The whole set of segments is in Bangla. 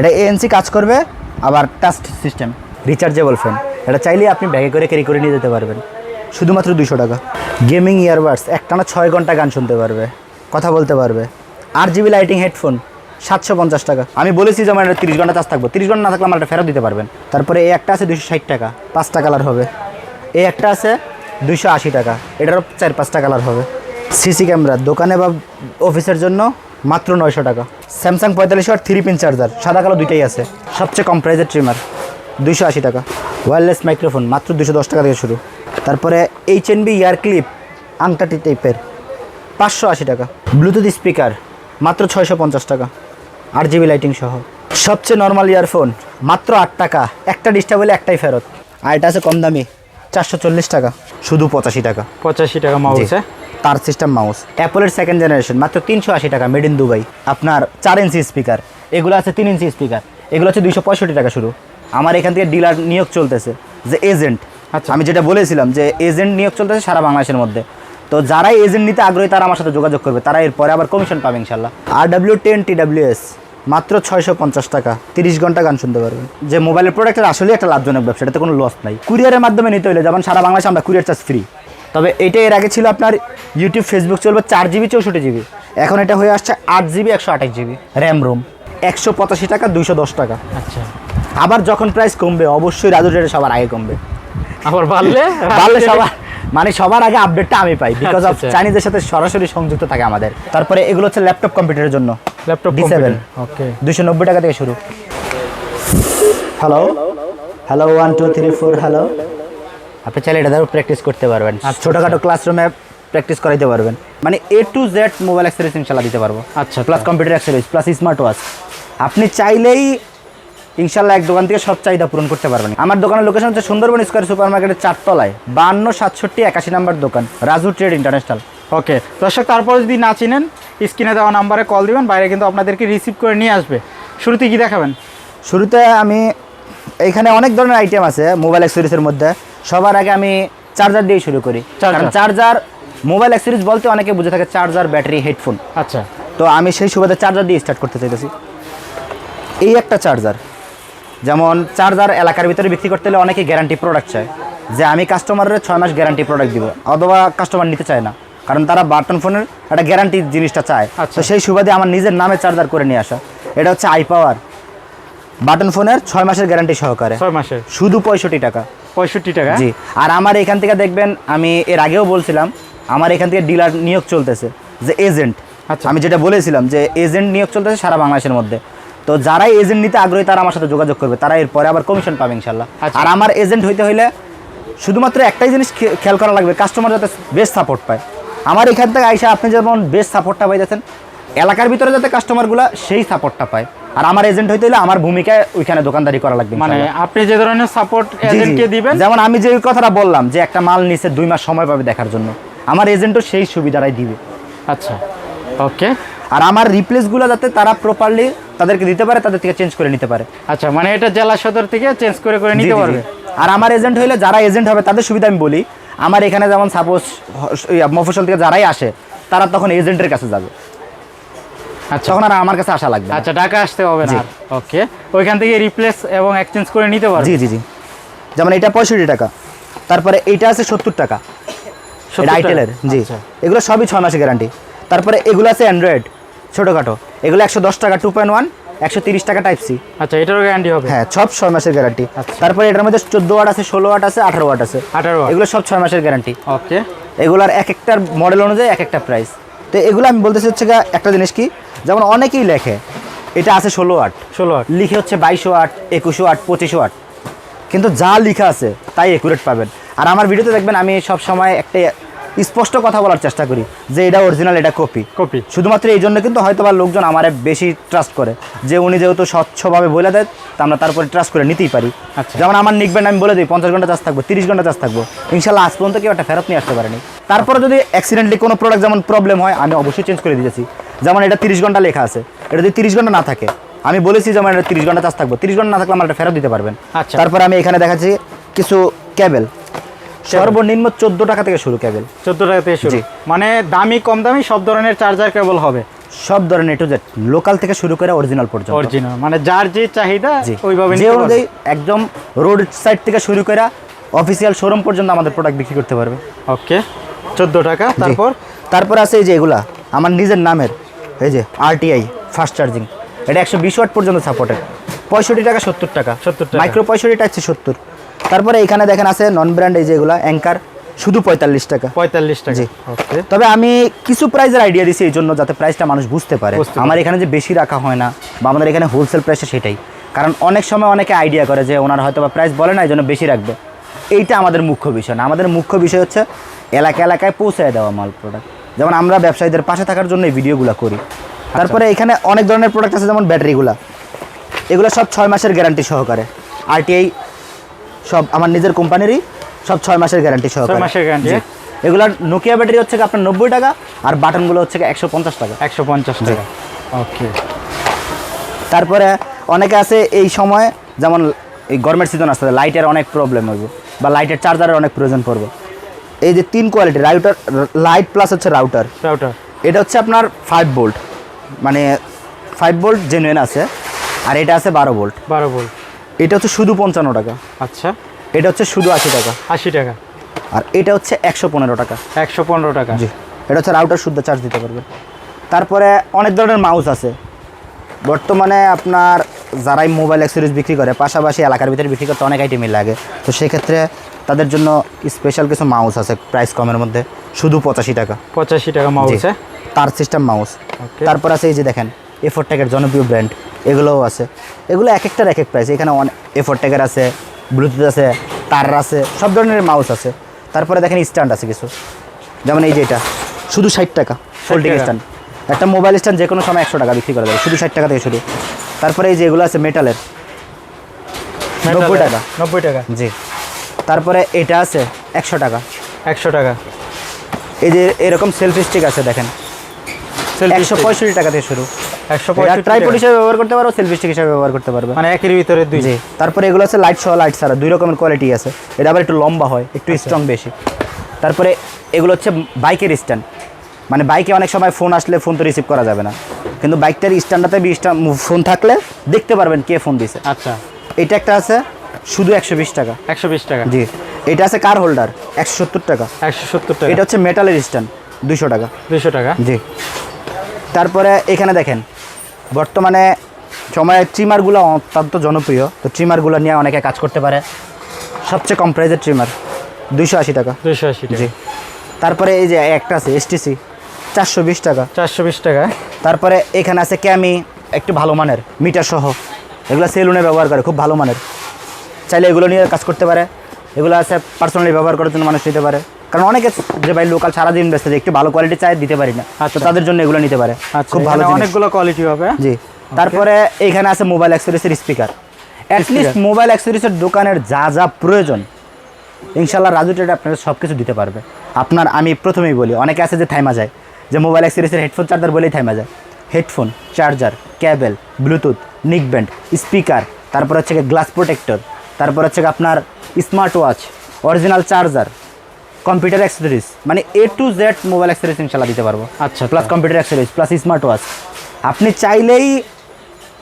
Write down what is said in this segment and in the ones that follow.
এটা এএনসি কাজ করবে, আবার টাচ সিস্টেম রিচার্জেবল ফোন এটা চাইলে আপনি ব্যাগে করে ক্যারি করে নিয়ে যেতে পারবেন। শুধুমাত্র দুশো টাকা। গেমিং ইয়ারবাডস একটানা ছয় ঘণ্টা গান শুনতে পারবে, কথা বলতে পারবে। আট জিবি লাইটিং হেডফোন সাতশো পঞ্চাশ টাকা। আমি বলেছি যে আমার তিরিশ ঘণ্টা চার্জ থাকব। তিরিশ ঘণ্টা না থাকলে আমার এটা ফেরত দিতে পারবেন। তারপরে এই একটা আছে দুশো ষাট টাকা, পাঁচটা কালার হবে। এই একটা আছে দুশো আশি টাকা, এটারও চার পাঁচটা কালার হবে। সিসি ক্যামেরা দোকানে বা অফিসের জন্য মাত্র নয়শো টাকা। স্যামসাং পঁয়তাল্লিশশো আর থ্রি পিন চার্জার সাদা কালো দুইটাই আছে। সবচেয়ে কম প্রাইজের ট্রিমার দুইশো আশি টাকা। ওয়্যারলেস মাইক্রোফোন মাত্র দুশো দশ টাকা থেকে শুরু। তারপরে H N B ear clip আংটাটি টাইপের পাঁচশো আশি টাকা। ব্লুটুথ স্পিকার মাত্র ছয়শো পঞ্চাশ টাকা। আট জিবি লাইটিং সহ। সবচেয়ে নর্মাল ইয়ারফোন মাত্র আট টাকা। একটা ডিস্টার্ব হলে একটাই ফেরত। আর এটা আছে কম দামি, চারশো চল্লিশ টাকা। শুধু পঁচাশি টাকা। পঁচাশি টাকা মাউস তার সিস্টেম মাউস অ্যাপলের সেকেন্ড জেনারেশন মাত্র তিনশো আশি টাকা মেড ইন দুবাই আপনার চার ইঞ্চি স্পিকার এগুলো আছে তিন ইঞ্চি স্পিকার এগুলো হচ্ছে দুইশো পঁয়ষট্টি টাকা শুরু। আমার এখান থেকে ডিলার নিয়োগ চলতেছে যে এজেন্ট আচ্ছা। আমি যেটা বলেছিলাম যে এজেন্ট নিয়োগ চলতেছে সারা বাংলাদেশের মধ্যে। তো যারাই এজেন্ট নিতে আগ্রহী তারা আমার সাথে যোগাযোগ করবে। তারা এরপরে আবার কমিশন পাবে ইনশাল্লাহ আর W ten T W S মাত্র ছয়শো পঞ্চাশ টাকা। তিরিশ ঘণ্টা গান শুনতে পারবেন। যে মোবাইলের প্রোডাক্টের আসলে একটা লাভজনক ব্যবসা এটাতে কোনো লস নাই। কুরিয়ারের মাধ্যমে নিতে হলে যেমন সারা বাংলাদেশে আমরা কুরিয়ার চার্জ ফ্রি তবে এটা এর আগে ছিল আপনার ইউটিউব ফেসবুক চলবে চার জিবি চৌষট্টি জিবি এখন এটা হয়ে আসছে আট জিবি একশো আঠাশ জিবি র্যাম রোম একশো পঁচাশি টাকা দুইশো দশ টাকা। আচ্ছা। আবার যখন প্রাইস কমবে অবশ্যই রাজু রেটে সবার আগে কমবে। আবার বাড়লে? পারলে সবার মানে সবার আগে আপডেটটা আমি পাই বিকজ অফ। চাইনিজের সাথে সরাসরি সংযুক্ত থাকে আমাদের। তারপরে এগুলো হচ্ছে ল্যাপটপ কম্পিউটারের জন্য। ল্যাপটপ ডি সেভেন ওকে দুশো নব্বই টাকা থেকে শুরু। Hello hello one two three four hello আপনি চাইলে এটা দ্বারা প্র্যাকটিস করতে পারবেন। আচ্ছা, ছোটোখাটো ক্লাসরুমে প্র্যাকটিস করাইতে পারবেন। মানে A to Z mobile accessories ইনশাল্লাহ দিতে পারব। আচ্ছা, plus computer accessories plus smart watch আপনি চাইলেই ইনশাল্লাহ এক দোকান থেকে সব চাহিদা পূরণ করতে পারবেন। আমার দোকানের লোকেশন হচ্ছে সুন্দরবন স্কোয়ার সুপার মার্কেটের চারতলায় বান্ন সাতষট্টি একাশি নাম্বার দোকান রাজু ট্রেড ইন্টারন্যাশনাল ওকে দর্শক তারপর যদি না চিনেন স্ক্রিনে দেওয়া নাম্বারে কল দিবেন বাইরে কিন্তু আপনাদেরকে রিসিভ করে নিয়ে আসবে। শুরুতে কি দেখাবেন? শুরুতে আমি এইখানে অনেক ধরনের আইটেম আছে মোবাইল অ্যাক্সেসরিজের মধ্যে। সবার আগে আমি চার্জার দিয়ে শুরু করি। চার্জার। কারণ চার্জার মোবাইল অ্যাক্সেসরিজ বলতে অনেকে বুঝে থাকে চার্জার ব্যাটারি হেডফোন আচ্ছা। তো আমি সেই সুবাদে চার্জার দিয়ে স্টার্ট করতে চাইতেছি। এই একটা চার্জার যেমন চার্জার এলাকার ভিতরে বিক্রি করতে হলে অনেকে গ্যারান্টি প্রোডাক্ট চায়। যে আমি কাস্টমারের ছয় মাস গ্যারান্টি প্রোডাক্ট দিব অথবা কাস্টমার নিতে চায় না। কারণ তারা বাটন ফোনের একটা গ্যারান্টি জিনিসটা চায়। আচ্ছা। তো সেই সুবাদে আমার নিজের নামে চার্জার করে নিয়ে আসা। এটা হচ্ছে আই পাওয়ার বাটন ফোনের ছয় মাসের গ্যারান্টি সহকারে। ছয় মাসের? শুধু পঁয়ষট্টি টাকা। পঁয়ষট্টি টাকা? জি। আর আমার এখান থেকে দেখবেন আমি এর আগেও বলছিলাম আমার এখান থেকে ডিলার নিয়োগ চলতেছে যে এজেন্ট। আচ্ছা। আমি যেটা বলেছিলাম যে এজেন্ট নিয়োগ চলতেছে সারা বাংলাদেশের মধ্যে। তো যারাই এজেন্ট নিতে আগ্রহী তারা আমার সাথে যোগাযোগ করবে তারা এরপরে আবার কমিশন পাবে ইনশাল্লাহ। আচ্ছা। আর আমার এজেন্ট হইতে হইলে শুধুমাত্র একটাই জিনিস খেয়াল করা লাগবে কাস্টমার যাতে বেস্ট সাপোর্ট পায়। আমার এখান থেকে আইসা আপনি যেমন বেস্ট সাপোর্টটা পাইতেছেন এলাকার ভিতরে যাতে কাস্টমারগুলো সেই সাপোর্টটা পায়। আর আমার এজেন্ট হইতে হলে আমার ভূমিকায় ওইখানে দোকানদারি করা লাগবে মানে আপনি যে ধরনের সাপোর্ট। এজেন্টকে দিবেন? যেমন আমি যে কথাটা বললাম যে একটা মাল নিচে দুই মাস সময় পাবে দেখার জন্য আমার এজেন্টও সেই সুবিধাটাই দিবে। আচ্ছা ওকে। আর আমার রিপ্লেসগুলো যাতে তারা প্রপারলি তাদেরকে দিতে পারে তাদের থেকে চেঞ্জ করে নিতে পারে। আচ্ছা মানে এটা জেলা সদর থেকে চেঞ্জ করে করে নিতে। পারবে? আর আমার এজেন্ট হইলে যারা এজেন্ট হবে তাদের সুবিধা আমি বলি আমার এখানে যেমন সাপোজ মফসল থেকে যারাই আসে তারা তখন এজেন্টের কাছে যাবে। তখন আর আমার কাছে আসা লাগবে আচ্ছা ঢাকা আসতে হবে না ওকে। ওইখান থেকে রিপ্লেস এবং এক্সচেঞ্জ করে নিতে পারবে? জি জি জি। যেমন এটা পঁয়ষট্টি টাকা। তারপরে এইটা আছে সত্তর টাকা। 70 এটা আইটেলের জি। আচ্ছা। এগুলো সবই ছয় মাসের গ্যারান্টি তারপরে এগুলো আছে অ্যান্ড্রয়েড ছোটোখাটো। এগুলো একশো দশ টাকা টু পয়েন্ট ওয়ান একশো তিরিশ টাকা টাইপ সি আচ্ছা এটারও গ্যারান্টি হবে? হ্যাঁ সব ছয় মাসের গ্যারান্টি আচ্ছা। তারপরে এটার মধ্যে চোদ্দ ওয়াট আছে ষোলো ওয়াট আছে আঠারো ওয়াট আছে। 18 watt। এগুলো সব ছয় মাসের গ্যারান্টি ওকে। এগুলার এক একটার মডেল অনুযায়ী এক একটা প্রাইস তো এগুলো আমি বলতে চাচ্ছি একটা জিনিস কি? যেমন অনেকেই লেখে এটা আছে ষোলো আট। ষোলো আট। লিখে হচ্ছে বাইশো আট একুশো আট পঁচিশো আট। কিন্তু যা লিখা আছে তাই একুরেট পাবেন। আর আমার ভিডিওতে দেখবেন আমি সব সময় একটা স্পষ্ট কথা বলার চেষ্টা করি যে এটা অরিজিনাল এটা কপি কপি শুধুমাত্র এই জন্য কিন্তু হয়তো বা লোকজন আমার বেশি ট্রাস্ট করে। যে উনি যেহেতু স্বচ্ছভাবে বলে দেয় তা আমরা তারপরে ট্রাস্ট করে নিতেই পারি। আচ্ছা। যেমন আমার নিকবেন আমি বলে দিই পঞ্চাশ ঘণ্টা চাষ থাকব তিরিশ ঘণ্টা চাষ থাকব। ইনশাল্লাহ আজ পর্যন্ত কেউ একটা ফেরত নিয়ে আসতে পারেনি। তারপরে যদি অ্যাক্সিডেন্টলি কোনো প্রোডাক্ট যেমন প্রবলেম হয় আমি অবশ্যই চেঞ্জ করে দিয়েছি যেমন এটা তিরিশ ঘণ্টা লেখা আছে এটা যদি তিরিশ ঘণ্টা না থাকে আমি বলেছি যেমন এটা তিরিশ ঘণ্টা চাষ থাকব তিরিশ ঘণ্টা না থাকলে আমার এটা ফেরত দিতে পারবেন। আচ্ছা। তারপরে আমি এখানে দেখাচ্ছি কিছু ক্যাবেল সর্বনিম্ন চোদ্দ টাকা থেকে শুরু ক্যাবেল চোদ্দ টাকা থেকে শুরু। মানে দামি কম দামি সব ধরনের চার্জার কেবল হবে। সব ধরনের টু জেড লোকাল থেকে শুরু করে অরিজিনাল পর্যন্ত। অরিজিনাল মানে যার যে চাহিদা ওইভাবে যে অনুযায়ী একদম রোড সাইড থেকে শুরু করে অফিসিয়াল শোরুম পর্যন্ত আমাদের প্রোডাক্ট বিক্রি করতে পারবে। ওকে চোদ্দ টাকা। তারপর? তারপর আছে এই যে এগুলা আমার নিজের নামের এই যে আরটিআই ফাস্ট চার্জিং এটা একশো বিশ ওয়াট পর্যন্ত সাপোর্টেড পঁয়ষট্টি টাকা সত্তর টাকা। 70 টাকা। মাইক্রো পঁয়ষট্টি টাকা সত্তর। তারপরে এখানে দেখেন আছে নন ব্র্যান্ড এই যেগুলা অ্যাঙ্কার শুধু পঁয়তাল্লিশ টাকা। পঁয়তাল্লিশ টাকা জি। তবে আমি কিছু প্রাইসের আইডিয়া দিছি এই জন্য যাতে প্রাইসটা মানুষ বুঝতে পারে। আমার এখানে যে বেশি রাখা হয় না বা আমাদের এখানে হোলসেল প্রাইসটা সেটাই। কারণ অনেক সময় অনেকে আইডিয়া করে যে ওনার হয়তো বা প্রাইস বলে না এই জন্য বেশি রাখবে। এইটা আমাদের মুখ্য বিষয় না। আমাদের মুখ্য বিষয় হচ্ছে এলাকা এলাকায় পৌঁছে দেওয়া মাল প্রোডাক্ট যেমন আমরা ব্যবসায়ীদের পাশে থাকার জন্য এই ভিডিওগুলো করি। তারপরে এখানে অনেক ধরনের প্রোডাক্ট আছে যেমন ব্যাটারিগুলা এগুলো সব ছয় মাসের গ্যারান্টি সহকারে। আরটিআই সব আমার নিজের কোম্পানিরই সব ছয় মাসের গ্যারান্টি সহকারে। মাসের গ্যারান্টি জি। এগুলার নোকিয়া ব্যাটারি হচ্ছে আপনার নব্বই টাকা আর বাটনগুলো হচ্ছে একশো পঞ্চাশ টাকা। একশো পঞ্চাশ টাকা। ওকে তারপরে অনেকে আছে এই সময় যেমন এই গরমের সিজন আসতে লাইটের অনেক প্রবলেম হইব বা লাইটের চার্জারের অনেক প্রয়োজন পড়বে। এই যে তিন কোয়ালিটি রাউটার লাইট প্লাস হচ্ছে রাউটার রাউটার এটা হচ্ছে আপনার ফাইভ ভোল্ট মানে ফাইভ ভোল্ট জেনুইন আছে আর এটা আছে বারো ভোল্ট বারো বল এটা হচ্ছে শুধু পঞ্চান্ন টাকা। আচ্ছা। এটা হচ্ছে শুধু আশি টাকা। আশি টাকা। আর এটা হচ্ছে একশো পনেরো টাকা। একশো পনেরো টাকা। জি। এটা হচ্ছে রাউটার শুদ্ধ চার্জ দিতে পারবে। তারপরে অনেক ধরনের মাউস আছে। বর্তমানে আপনার যারাই মোবাইল অ্যাক্সেসরিজ বিক্রি করে পাশাপাশি এলাকার ভিতরে বিক্রি করতে অনেক আইটেমই লাগে। তো সেক্ষেত্রে তাদের জন্য স্পেশাল কিছু মাউস আছে প্রাইস কমের মধ্যে। শুধু পঁচাশি টাকা। পঁচাশি টাকা মাউস তার সিস্টেম মাউস তারপর আছে এই যে দেখেন এফোর ট্যাগের জনপ্রিয় ব্র্যান্ড এগুলোও আছে। এগুলো এক একটার এক এক প্রাইস এখানে অনেক এফোর ট্যাগের আছে ব্লুটুথ আছে তার আছে সব ধরনের মাউস আছে। তারপরে দেখেন স্ট্যান্ড আছে কিছু। যেমন এই যে এটা শুধু ষাট টাকা ফোল্ডিং স্ট্যান্ড একটা মোবাইল স্ট্যান্ড যে কোনো সময় একশো টাকা বিক্রি করা যাবে শুধু ষাট টাকা থেকে শুরু। তারপরে এই যে এগুলো আছে মেটালের নব্বই টাকা। নব্বই টাকা। জি। তারপরে এটা আছে একশো টাকা। একশো টাকা। এই যে এরকম সেলফি স্টিক আছে দেখেন। একশো পঁয়ষট্টি টাকা থেকে শুরু। একশো ট্রাইপড হিসেবে ব্যবহার করতে পারো সেলফি স্টিক হিসেবে ব্যবহার করতে পারবে। মানে একের ভিতরে দুই। জি তারপরে এগুলো আছে লাইট সহ লাইট ছাড়া দুই রকমের কোয়ালিটি আছে। এটা আবার একটু লম্বা হয় একটু স্ট্রং বেশি। তারপরে এগুলো হচ্ছে বাইকের স্ট্যান্ড মানে বাইকে অনেক সময় ফোন আসলে ফোন তো রিসিভ করা যাবে না। কিন্তু বাইকটার স্ট্যান্ডাতে ফোন থাকলে দেখতে পারবেন কে ফোন দিছে। আচ্ছা। এটা একটা আছে শুধু একশো বিশ টাকা। একশো বিশ টাকা। জি এটা আছে কার হোল্ডার একশো সত্তর টাকা। একশো সত্তর টাকা। এটা হচ্ছে মেটালের স্ট্যান্ড দুশো টাকা। দুশো টাকা। জি। তারপরে এখানে দেখেন বর্তমানে সময়ে ট্রিমারগুলো অত্যন্ত জনপ্রিয়। তো ট্রিমারগুলো নিয়ে অনেকে কাজ করতে পারে। সবচেয়ে কম প্রাইজের ট্রিমার দুইশো আশি টাকা। দুশো আশি জি। তারপরে এই যে একটা আছে এসটিসি চারশো বিশ টাকা। চারশো বিশ টাকা। তারপরে এখানে আছে ক্যামি একটু ভালো মানের মিটার সহ। এগুলো সেলুনে ব্যবহার করে খুব ভালো মানের। চাইলে এগুলো নিয়ে কাজ করতে পারে। এগুলো আছে পার্সোনালি ব্যবহার করার জন্য মানুষ নিতে পারে। কারণ অনেকে যে ভাই লোকাল সারাদিন ব্যস্ত একটু ভালো কোয়ালিটি চাই দিতে পারি না আচ্ছা। তাদের জন্য এগুলো নিতে পারে। আচ্ছা খুব ভালো অনেকগুলো কোয়ালিটি হবে। জি। তারপরে এখানে আছে মোবাইল অ্যাক্সেসরিজের স্পিকার অ্যাটলিস্ট মোবাইল অ্যাক্সেসরিজের দোকানের যা যা প্রয়োজন ইনশাল্লাহ রাজু ট্রেড আপনাদের সব কিছু দিতে পারবে। আপনার আমি প্রথমেই বলি অনেকে আছে যে থাইমা যায় যে মোবাইল অ্যাক্সেসরিজের হেডফোন চার্জার বলেই থাইমা যায়। Headphone charger cable bluetooth neck band speaker তারপর হচ্ছে গ্লাস প্রোটেক্টর তারপর হচ্ছে আপনার smart watch original charger computer accessories মানে A to Z mobile accessories ইনশাল্লাহ দিতে পারব। আচ্ছা plus computer accessories plus smart watch আপনি চাইলেই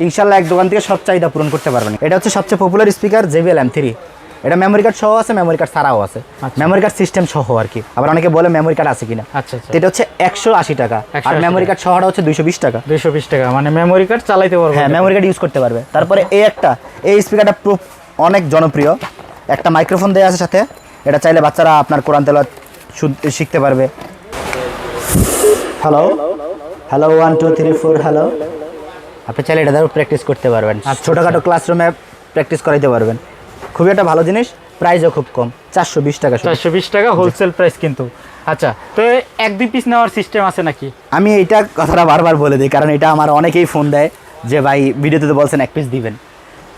ইনশাল্লাহ এক দোকান থেকে সব চাহিদা পূরণ করতে পারবেন। এটা হচ্ছে সবচেয়ে popular speaker JBL M three এটা মেমোরি কার্ড সহ আছে মেমোরি কার্ড ছাড়াও আছে। মেমোরি কার্ড সিস্টেম সহ আর কি। আবার অনেকে বলে মেমোরি কার্ড আছে কিনা। আচ্ছা আচ্ছা। এটা হচ্ছে একশো আশি টাকা। আর মেমোরি কার্ড সহটা হচ্ছে দুইশো বিশ টাকা। দুইশো বিশ টাকা মানে মেমোরি কার্ড চালাইতে পারব। হ্যাঁ মেমোরি কার্ড ইউজ করতে পারবে। তারপরে এই একটা এই স্পিকারটা অনেক জনপ্রিয়। একটা মাইক্রোফোন দেওয়া আছে সাথে। এটা চাইলে বাচ্চারা আপনার কোরআন তেলাওয়াত শিখতে পারবে। Hello hello one two three four hello আপনি চাইলে এটা দ্বারা প্র্যাকটিস করতে পারবেন। আচ্ছা, ছোটোখাটো ক্লাসরুমে প্র্যাকটিস করাইতে পারবেন। খুবই একটা ভালো জিনিস প্রাইসও খুব কম চারশো বিশ টাকা। চারশো বিশ টাকা হোলসেল প্রাইস কিন্তু। আচ্ছা তো এক দুই পিস নেওয়ার সিস্টেম আছে নাকি? আমি এইটা কথাটা বারবার বলে দিই কারণ এটা আমার অনেকেই ফোন দেয় যে ভাই ভিডিওতে তো বলছেন এক পিস দিবেন।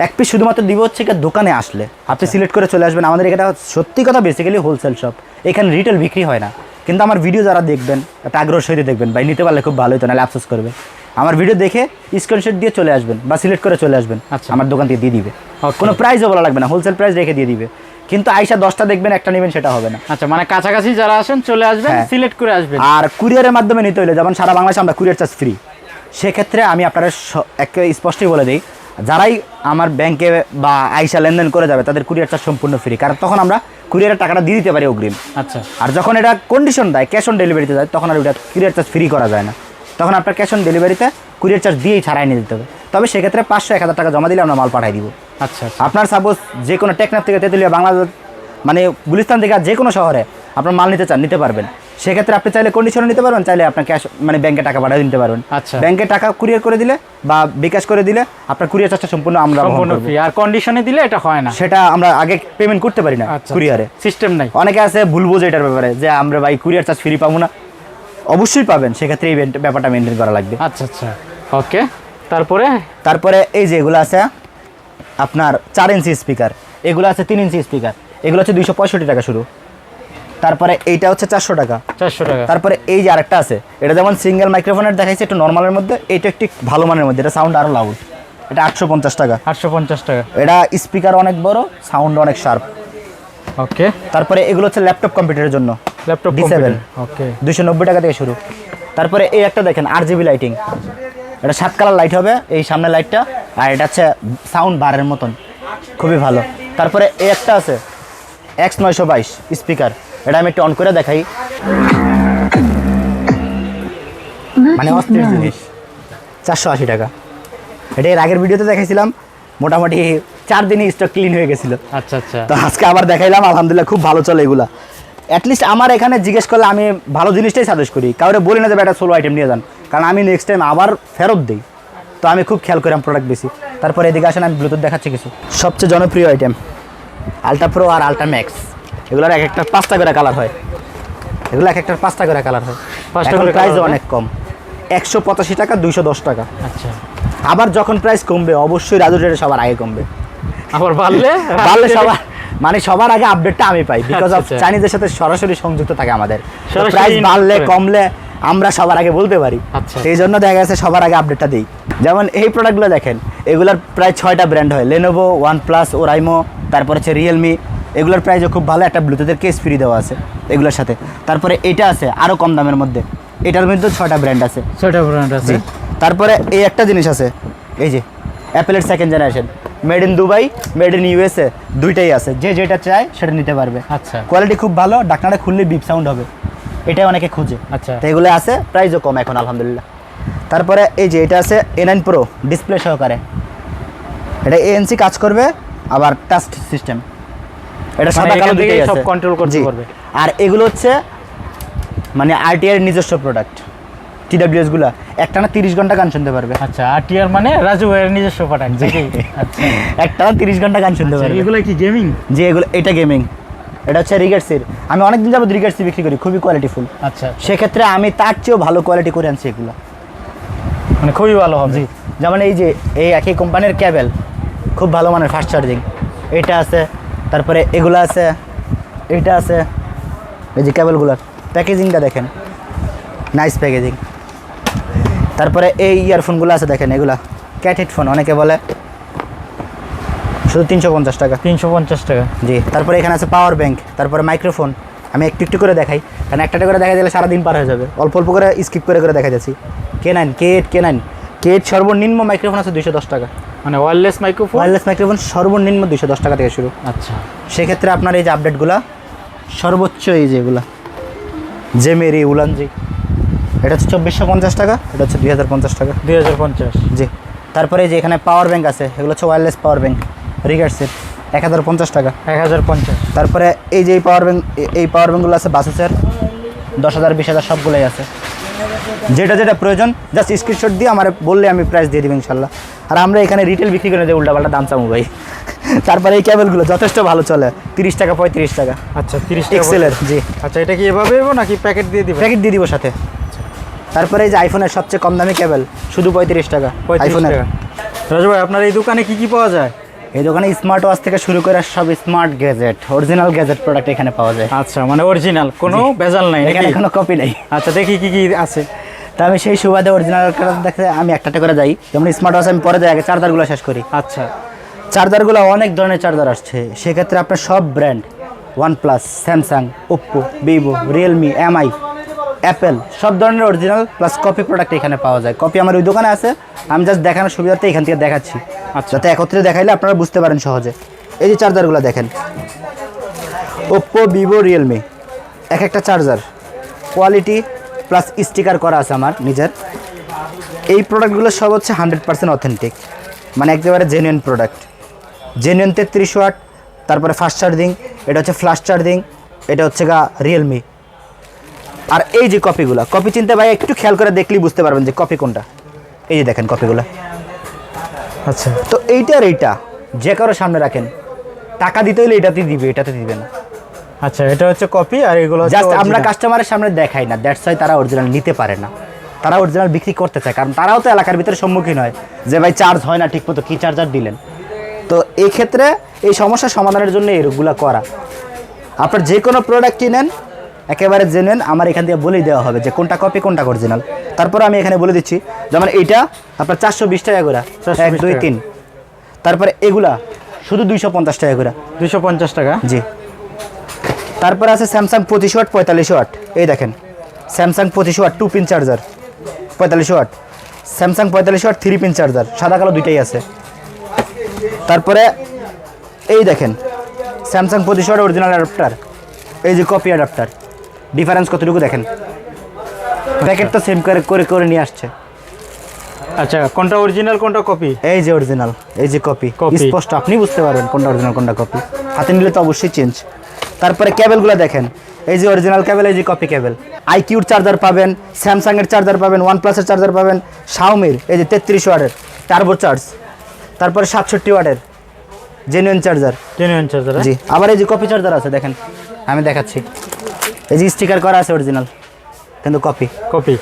এক পিস শুধুমাত্র দিব হচ্ছে কি দোকানে আসলে। আপনি সিলেক্ট করে চলে আসবেন। আমাদের এটা সত্যি কথা বেসিক্যালি হোলসেল শপ এখানে রিটেল বিক্রি হয় না। কিন্তু আমার ভিডিও যারা দেখবেন একটা আগ্রহ সহিত দেখবেন ভাই নিতে পারলে খুব ভালো হতো নাহলে আফসোস করবে। আমার ভিডিও দেখে স্ক্রিনশট দিয়ে চলে আসবেন বা সিলেক্ট করে চলে আসবেন। আচ্ছা। আমার দোকান থেকে দিয়ে দিবে। কোনো প্রাইসও বলা লাগবে না। হোলসেল প্রাইস রেখে দিয়ে দিবে। কিন্তু আইসা দশটা দেখবেন একটা নেবেন সেটা হবে না। আচ্ছা মানে কাছাকাছি যারা আসেন চলে আসবেন হ্যাঁ। সিলেক্ট করে আসবেন। আর কুরিয়ারের মাধ্যমে নিতে হলে যেমন সারা বাংলাদেশে আমরা কুরিয়ার চার্জ ফ্রি সেক্ষেত্রে আমি আপনারা একে স্পষ্টই বলে দিই যারাই আমার ব্যাংকে বা আইসা লেনদেন করে যাবে তাদের কুরিয়ার চার্জ সম্পূর্ণ ফ্রি কারণ তখন আমরা কুরিয়ারের টাকাটা দিয়ে দিতে পারি অগ্রিম। আচ্ছা। আর যখন এটা কন্ডিশন দেয় ক্যাশ অন ডেলিভারিতে যায় তখন আর ওটা কুরিয়ার চার্জ ফ্রি করা যায় না। তখন আপনার ক্যাশ অন ডেলিভারিতে কুরিয়ার চার্জ দিয়েই ছাড়াই নিয়ে দিতে হবে। তবে সেক্ষেত্রে পাঁচশো এক হাজার টাকা জমা দিলে আমরা মাল পাঠাই দিব। আচ্ছা আচ্ছা। আপনার সাপোজ যে কোনো টেকনাফ থেকে তেঁতুলিয়া বাংলাদেশ মানে গুলিস্তান থেকে যে কোনো শহরে আপনার মাল নিতে চান নিতে পারবেন। সেক্ষেত্রে আপনি চাইলে কন্ডিশনে নিতে পারবেন চাইলে আপনার ক্যাশ মানে ব্যাংকে টাকা পাঠিয়ে দিতে পারবেন। আচ্ছা। ব্যাংকে টাকা কুরিয়ার করে দিলে বা বিকাশ করে দিলে আপনার কুরিয়ার চার্জটা সম্পূর্ণ আমরা সম্পূর্ণ ফ্রি আর কন্ডিশনে দিলে এটা হয় না। সেটা আমরা আগে পেমেন্ট করতে পারি না আচ্ছা কুরিয়ারে সিস্টেম নাই। অনেকে আছে ভুল বোঝে এটার ব্যাপারে যে আমরা ভাই কুরিয়ার চার্জ ফ্রি পাবো না। অবশ্যই পাবেন সেক্ষেত্রে এই ব্যাপারটা মেনটেন করা লাগবে। আচ্ছা আচ্ছা। ওকে তারপরে? তারপরে এই যে এগুলো আছে আপনার চার ইঞ্চি স্পিকার এগুলো আছে তিন ইঞ্চি স্পিকার এগুলো হচ্ছে দুইশো পঁয়ষট্টি টাকা শুরু। তারপরে এইটা হচ্ছে চারশো টাকা। চারশো টাকা। তারপরে এই যে আরেকটা আছে এটা যেমন সিঙ্গেল মাইক্রোফোনের দেখাইছে একটু নর্মালের মধ্যে এইটা একটু ভালো মানের মধ্যে এটা সাউন্ড আরও লাউড এটা আটশো পঞ্চাশ টাকা। আটশো পঞ্চাশ টাকা। এটা স্পিকার অনেক বড় সাউন্ড অনেক শার্প ওকে তারপরে এগুলো হচ্ছে ল্যাপটপ কম্পিউটারের জন্য। ল্যাপটপ D7 ওকে দুশো নব্বই টাকা থেকে শুরু। তারপরে এই একটা দেখেন আর জিবি লাইটিং এটা সাত কালার লাইট হবে এই সামনে লাইটটা আর এটা হচ্ছে সাউন্ড বারের মতন। খুবই ভালো। তারপরে এই একটা আছে এক্স নয়শো বাইশ স্পিকার। এটা আমি একটু অন করে দেখাই। মানে অস্থির জিনিস। চারশো আশি টাকা। এটা এর আগের ভিডিওতে দেখাইছিলাম। মোটামুটি চার দিনই স্টক ক্লিন হয়ে গেছিল। আচ্ছা আচ্ছা। তো আজকে আবার দেখাইলাম। আলহামদুলিল্লাহ খুব ভালো চলে এগুলা। অ্যাটলিস্ট আমার এখানে জিজ্ঞেস করলে আমি ভালো জিনিসটাই সাজেস্ট করি। কাউরে বলি না যে একটা সোলো আইটেম নিয়ে যান। কারণ আমি নেক্সট টাইম আবার ফেরত দিই। তো আমি খুব খেয়াল করি প্রোডাক্ট বেশি। তারপরে এদিকে আসেন আমি ব্লুটুথ দেখাচ্ছি কিছু। সবচেয়ে জনপ্রিয় আইটেম আলট্রা প্রো আর আলট্রা ম্যাক্স এগুলোর এক একটা পাঁচটা করে কালার হয়। এগুলো এক একটার পাঁচটা করে কালার হয়। পাঁচটা করে প্রাইস অনেক কম। একশো পঁচাশি টাকা দুইশো দশ টাকা। আচ্ছা। আবার যখন প্রাইস কমবে অবশ্যই রাজু রেটে সবার আগে কমবে। আবার বাড়লে? পারলে সবার মানে সবার আগে আপডেটটা আমি পাই। বিকজ অফ আচ্ছা, আচ্ছা। চাইনিজের সাথে সরাসরি সংযুক্ত থাকে আমাদের। প্রাইস বাড়লে কমলে আমরা সবার আগে বলতে পারি। সেই জন্য দেখা গেছে সবার আগে আপডেটটা দিই। যেমন এই প্রোডাক্টগুলো দেখেন এগুলোর প্রায় ছয়টা ব্র্যান্ড হয়। লেনোভো ওয়ান প্লাস ওরাইমো তারপর হচ্ছে রিয়েলমি এগুলোর প্রাইসও খুব ভালো একটা ব্লুটুথের কেস ফ্রি দেওয়া আছে এগুলোর সাথে। তারপরে এটা আছে আরও কম দামের মধ্যে। এটার মধ্যে ছয়টা ব্র্যান্ড আছে। ছয়টা ব্র্যান্ড আছে। তারপরে এই একটা জিনিস আছে এই যে অ্যাপেলের second generation made in Dubai made in USA দুইটাই আছে। যে যেটা চায় সেটা নিতে পারবে। আচ্ছা। কোয়ালিটি খুব ভালো ডাকনাটা খুললে বিপ সাউন্ড হবে। এটাই অনেকে খুঁজে। আচ্ছা। তো এগুলো আছে প্রাইসও কম এখন আলহামদুলিল্লাহ। তারপরে এই যে এটা আছে এ নাইন প্রো ডিসপ্লে সহকারে। এটা এএনসি কাজ করবে আবার টাচ সিস্টেম এটা সাদা মানে কালো দুটোই সব control করতে পারবে। আর এগুলো হচ্ছে মানে আরটিআর নিজস্ব প্রোডাক্ট টিডাব্লিউএসগুলা। একটানা তিরিশ ঘণ্টা গান শুনতে পারবে। আচ্ছা আর টিআর মানে রাজু ভাইয়ের নিজস্ব প্রোডাক্ট আচ্ছা। একটানা তিরিশ ঘণ্টা গান শুনতে পারবে। এগুলো কি গেমিং যে এগুলো এটা গেমিং এটা হচ্ছে রিগার্সির আমি অনেকদিন যাবত রিগার্সি বিক্রি করি খুবই কোয়ালিটিফুল আচ্ছা। সেক্ষেত্রে আমি তার চেয়েও ভালো কোয়ালিটি করে আনছি এগুলো। মানে খুবই ভালো হবে। জি। যেমন এই যে এই একই কোম্পানির ক্যাবেল খুব ভালো মানের ফাস্ট চার্জিং এটা আছে তারপরে এগুলো আছে এইটা আছে এই যে ক্যাবেলগুলোর প্যাকেজিংটা দেখেন। নাইস প্যাকেজিং তারপরে এই ইয়ারফোনগুলো আছে দেখেন এগুলা। ক্যাট হেডফোন অনেকে বলে। শুধু তিনশো পঞ্চাশ টাকা। তিনশো পঞ্চাশ টাকা। জি তারপরে এখানে আছে পাওয়ার ব্যাংক তারপরে মাইক্রোফোন আমি একটু একটু করে দেখাই। কারণ একটা করে দেখা গেলে সারাদিন পার হয়ে যাবে। অল্প অল্প করে স্কিপ করে করে দেখা যাচ্ছি। K nine K eight K nine K eight সর্বনিম্ন মাইক্রোফোন আছে দুইশো দশ টাকা। মানে ওয়্যারলেস মাইক্রোফোন ওয়্যারলেস মাইক্রোফোন সর্বনিম্ন দুইশো দশ টাকা থেকে শুরু। আচ্ছা। সেক্ষেত্রে আপনার এই যে আপডেটগুলা সর্বোচ্চ এই যেগুলা জেমেরি উলানজি এটা হচ্ছে চব্বিশশো পঞ্চাশ টাকা এটা হচ্ছে দুই হাজার পঞ্চাশ টাকা। দুই হাজার পঞ্চাশ। জি। তারপরে এই যে এখানে পাওয়ার ব্যাংক আছে এগুলো হচ্ছে ওয়্যারলেস পাওয়ার ব্যাংক রিগার্সের এক হাজার পঞ্চাশ টাকা। এক হাজার পঞ্চাশ। তারপরে এই যে এই পাওয়ার ব্যাংক এই পাওয়ার ব্যাঙ্কগুলো আছে বাসুসের দশ হাজার বিশ হাজার সবগুলোই আছে। যেটা যেটা প্রয়োজন জাস্ট স্ক্রিনশট দিয়ে আমার বললে আমি প্রাইস দিয়ে দেবো ইনশাল্লাহ। আর আমরা এখানে রিটেল বিক্রি করে যে উল্টাপাল্টা দাম চামু ভাই। তারপরে এই ক্যাবেলগুলো যথেষ্ট ভালো চলে তিরিশ টাকা পঁয়ত্রিশ টাকা। আচ্ছা তিরিশ এক্সেলের জি। আচ্ছা এটা কি এভাবে দেবো নাকি প্যাকেট দিয়ে দিবে প্যাকেট দিয়ে দিব সাথে। তারপরে এই যে আইফোনের সবচেয়ে কম দামি কেবল শুধু পঁয়ত্রিশ টাকা আইফোনের টাকা। রাজু ভাই আপনার এই দোকানে কি কি পাওয়া যায়? এই দোকানে স্মার্ট ওয়াচ থেকে শুরু করে সব smart gadget original gadget product এখানে পাওয়া যায়। আচ্ছা মানে অরিজিনাল কোনো ভেজাল নাই এখানে কোনো কপি নাই। আচ্ছা দেখি কি কি আছে। তা আমি সেই সুবাদে অরিজিনাল দেখে আমি একটা একটা করে যাই। যেমন স্মার্ট ওয়াচ আমি পরে যাই আগে চার্জারগুলো শেষ করি। আচ্ছা। চার্জারগুলো অনেক ধরনের চার্জার আসছে। সেক্ষেত্রে আপনার সব brand OnePlus Samsung Oppo Vivo Realme Mi Apple সব ধরনের অরিজিনাল প্লাস কপি প্রোডাক্ট এখানে পাওয়া যায়। কপি আমার ওই দোকানে আছে আমি জাস্ট দেখানোর সুবিধাতে এখান থেকে দেখাচ্ছি। আচ্ছা। যাতে একত্রে দেখাইলে আপনারা বুঝতে পারেন সহজে। এই যে চার্জারগুলো দেখেন। ওপ্পো ভিভো রিয়েলমি এক একটা চার্জার কোয়ালিটি প্লাস স্টিকার করা আছে আমার নিজের। এই প্রোডাক্টগুলো সব হচ্ছে হান্ড্রেড পার্সেন্ট অথেন্টিক। মানে একেবারে জেনুইন প্রোডাক্ট জেনুইন তেত্রিশ ওয়াট তারপরে ফাস্ট চার্জিং এটা হচ্ছে ফ্লাশ চার্জিং এটা হচ্ছে গা রিয়েলমি আর এই যে কপিগুলো কপি চিনতে ভাই একটু খেয়াল করে দেখলেই বুঝতে পারবেন যে কপি কোনটা। এই যে দেখেন কপিগুলো আচ্ছা। তো এইটা আর এইটা যে কারও সামনে রাখেন টাকা দিতে হলে এটাতে দিবে এটাতে দিবে না। আচ্ছা এটা হচ্ছে কপি আর এগুলো জাস্ট আমরা কাস্টমারের সামনে দেখাই না দ্যাটস ওয়াই তারা অরিজিনাল নিতে পারে না। তারা অরিজিনাল বিক্রি করতে চায় কারণ তারাও তো এলাকার ভিতরে সম্মুখীন হয় যে ভাই চার্জ হয় না ঠিক মতো কী চার্জার দিলেন। তো এই ক্ষেত্রে এই সমস্যার সমাধানের জন্য এগুলো করা। আপনার যে কোনো প্রোডাক্ট কিনেন একেবারে জেনুইন আমার এখান থেকে বলেই দেওয়া হবে যে কোনটা কপি কোনটা অরিজিনাল তারপর আমি এখানে বলে দিচ্ছি যেমন এইটা আপনার চারশো বিশ টাকা করে 420 এক দুই তিন। তারপরে এগুলা শুধু দুইশো পঞ্চাশ টাকা করে। দুইশো পঞ্চাশ টাকা? জি। তারপরে আছে স্যামসাং পঁচিশ ওয়াট পঁয়তাল্লিশ ওয়াট। এই দেখেন স্যামসাং পঁচিশ ওয়াট টু পিন চার্জার পঁয়তাল্লিশ ওয়াট। স্যামসাং পঁয়তাল্লিশ ওয়াট থ্রি পিন চার্জার সাদা কালো দুইটাই আছে। তারপরে এই দেখেন স্যামসাং পঁচিশ ওয়াট অরিজিনাল অ্যাডাপ্টার এই যে কপি অ্যাডাপ্টার ডিফারেন্স কতটুকু দেখেন? প্যাকেট তো সেম করে করে করে নিয়ে আসছে। আচ্ছা কোনটা অরিজিনাল কোনটা কপি এই যে অরিজিনাল এই যে কপি। স্পষ্ট আপনি বুঝতে পারবেন কোনটা অরিজিনাল কোনটা কপি হাতে নিলে তো অবশ্যই চেঞ্জ তারপরে কেবলগুলো দেখেন। এই যে অরিজিনাল কেবল এই যে কপি কেবল। আইকিউর চার্জার পাবেন স্যামসাংয়ের চার্জার পাবেন ওয়ান প্লাসের চার্জার পাবেন শাওমির এই যে তেত্রিশ ওয়াটের টার্বো চার্জ তারপরে সাতষট্টি ওয়াটের জেনুইন চার্জার জেনুইন চার্জার জি আবার এই যে কপি চার্জার আছে দেখেন আমি দেখাচ্ছি। এই যে স্টিকার করা আছে অরিজিনাল কিন্তু কপি কপি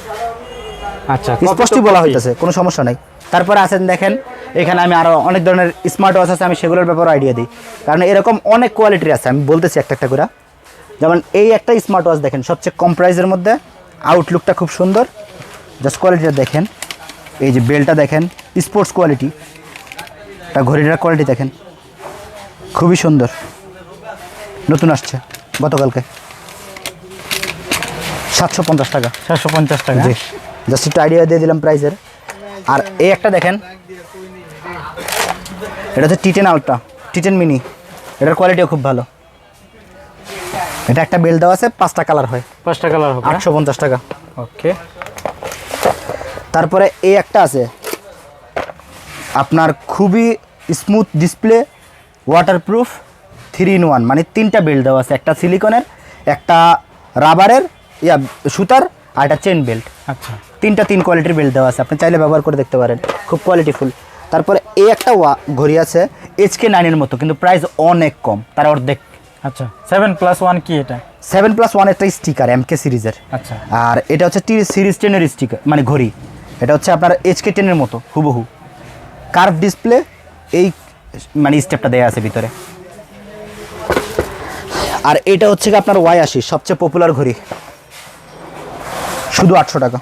আচ্ছা স্পষ্টই বলা। হইতেছে কোনো সমস্যা নাই। তারপরে আছেন দেখেন এখানে আমি আরও অনেক ধরনের স্মার্ট ওয়াচ আছে আমি সেগুলোর ব্যাপারে আইডিয়া দিই। কারণ এরকম অনেক কোয়ালিটির আছে আমি বলতেছি একটা একটা করে। যেমন এই একটা স্মার্ট ওয়াচ দেখেন সবচেয়ে কম প্রাইসের মধ্যে। আউটলুকটা খুব সুন্দর। জাস্ট কোয়ালিটিটা দেখেন। এই যে বেলটা দেখেন স্পোর্টস কোয়ালিটি তা ঘড়িটার কোয়ালিটি দেখেন। খুবই সুন্দর। নতুন আসছে গতকালকে। সাতশো পঞ্চাশ টাকা। সাতশো পঞ্চাশ টাকা। জি। জাস্ট একটু আইডিয়া দিয়ে দিলাম প্রাইসের আর এই একটা দেখেন এটা হচ্ছে T ten ultra T ten mini এটার কোয়ালিটিও খুব ভালো। এটা একটা বেল দেওয়া আছে পাঁচটা কালার হয়। পাঁচটা কালার হবে আটশো পঞ্চাশ টাকা। ওকে তারপরে এই একটা আছে। আপনার খুবই smooth display waterproof three in one মানে তিনটা বেল্ট দেওয়া আছে। একটা সিলিকনের একটা রাবারের ইয়া সুতার আর একটা চেন বেল্ট আচ্ছা। তিনটা তিন কোয়ালিটির বেল্ট দেওয়া আছে। আপনি চাইলে ব্যবহার করে দেখতে পারেন। খুব কোয়ালিটিফুল তারপরে এই একটা ওয়া ঘড়ি আছে এইচকে নাইনের মতো কিন্তু প্রাইস অনেক কম তার অর্ধেক। আচ্ছা সেভেন প্লাস ওয়ান কি এটা? সেভেন প্লাস ওয়ান একটা স্টিকার এমকে সিরিজের আচ্ছা। আর এটা হচ্ছে টি সিরিজ টেনের স্টিকার মানে ঘড়ি। এটা হচ্ছে আপনার এইচকে টেনের মতো হুবহু। কার্ভ ডিসপ্লে এই মানে স্টেপটা দেয়া আছে ভিতরে। আর এটা হচ্ছে আপনার ওয়াই আশি সবচেয়ে পপুলার ঘড়ি। শুধু আটশো টাকা।